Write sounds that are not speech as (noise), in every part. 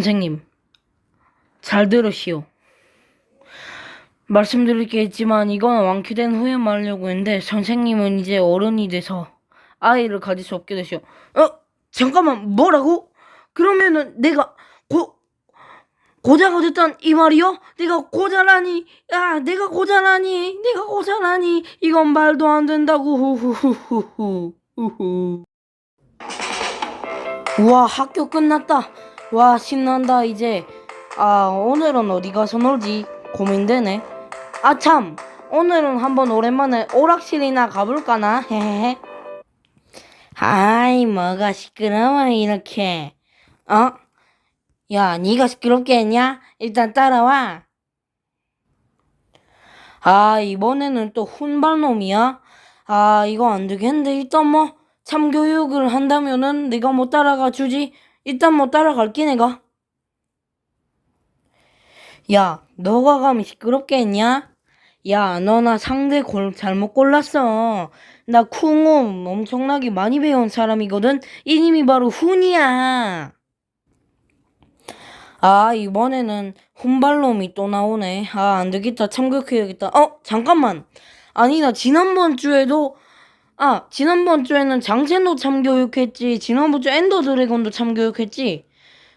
선생님, 잘 들으시오. 말씀드릴 게 있지만 이건 완쾌된 후에 말하려고 했는데 선생님은 이제 어른이 돼서 아이를 가질 수 없게 되시오. 어? 잠깐만 뭐라고? 그러면은 내가 고 고자가 됐단 이 말이요? 내가 고자라니 야 내가 고자라니 내가 고자라니 이건 말도 안 된다고 후후후후후 후후 우와 학교 끝났다 와 신난다 이제. 아 오늘은 어디 가서 놀지 고민되네. 아참. 오늘은 한번 오랜만에 오락실이나 가볼까나? (laughs) 헤헤헤. 아이 뭐가 시끄러워 이렇게. 어? 야 니가 시끄럽게 했냐? 일단 따라와. 아 이번에는 또 훈발놈이야? 아 이거 안 되겠는데. 일단 뭐 참교육을 한다면은 내가 못 따라가 주지 일단 못 따라갈게 내가. 야 너가 감히 시끄럽게 했냐? 야 너 나 상대 골 잘못 골랐어. 나 쿵움 엄청나게 많이 배운 사람이거든. 이님이 바로 훈이야. 아 이번에는 훈발놈이 또 나오네. 아 안 되겠다. 참교육해야겠다. 어 잠깐만. 아니 나 지난번 주에도 아 지난번 주에는 장첸도 참교육했지 지난번 주 엔더 드래곤도 참교육했지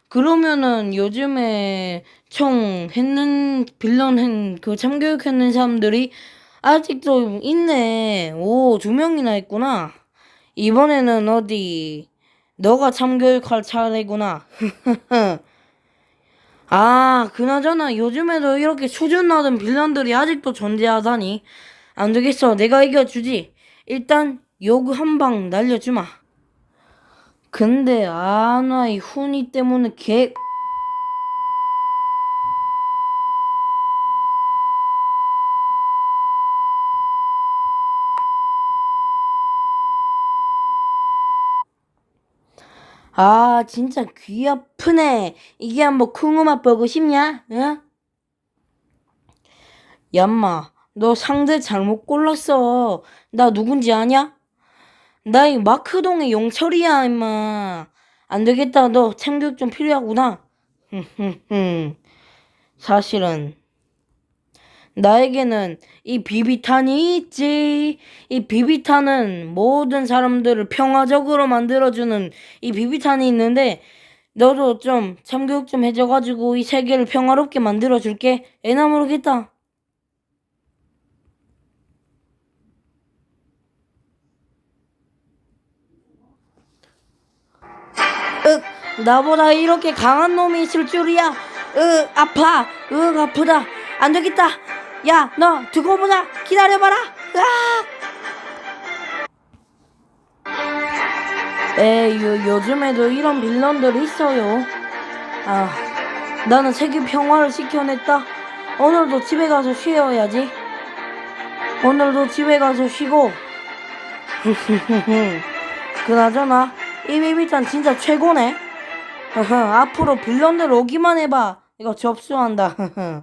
그러면은 요즘에 총 했는 빌런 한 그 참교육했는 사람들이 아직도 있네 오 두 명이나 했구나 이번에는 어디 너가 참교육할 차례구나 (laughs) 아, 그나저나 요즘에도 이렇게 수준 낮은 빌런들이 아직도 존재하다니. 안 되겠어. 내가 이겨주지. 일단 요구 한 방 날려주마. 근데 아나 이 훈이 때문에 개 아, 진짜 귀 아프네. 이게 한번 쿵우맛 보고 싶냐? 응? 얌마, 너 상대 잘못 골랐어. 나 누군지 아냐? 나 이 마크동의 용철이야, 임마. 안 되겠다. 너 참교육 좀 필요하구나. 사실은 나에게는 이 비비탄이 있지. 이 비비탄은 모든 사람들을 평화적으로 만들어주는 이 비비탄이 있는데, 너도 좀 참교육 좀 해줘가지고 이 세계를 평화롭게 만들어줄게. 애나 모르겠다. 나보다 이렇게 강한 놈이 있을 줄이야. 으, 아파. 으, 아프다. 안 되겠다. 야, 너 두고 보자. 기다려봐라. 으악! 에, 요, 요즘에도 이런 빌런들이 있어요. 아, 나는 세계 평화를 지켜냈다. 오늘도 집에 가서 쉬어야지. 오늘도 집에 가서 쉬고. (laughs) 그나저나, 이 비비탄 진짜 최고네. (laughs) 앞으로 빌런들 오기만 해봐. 이거 접수한다. (laughs)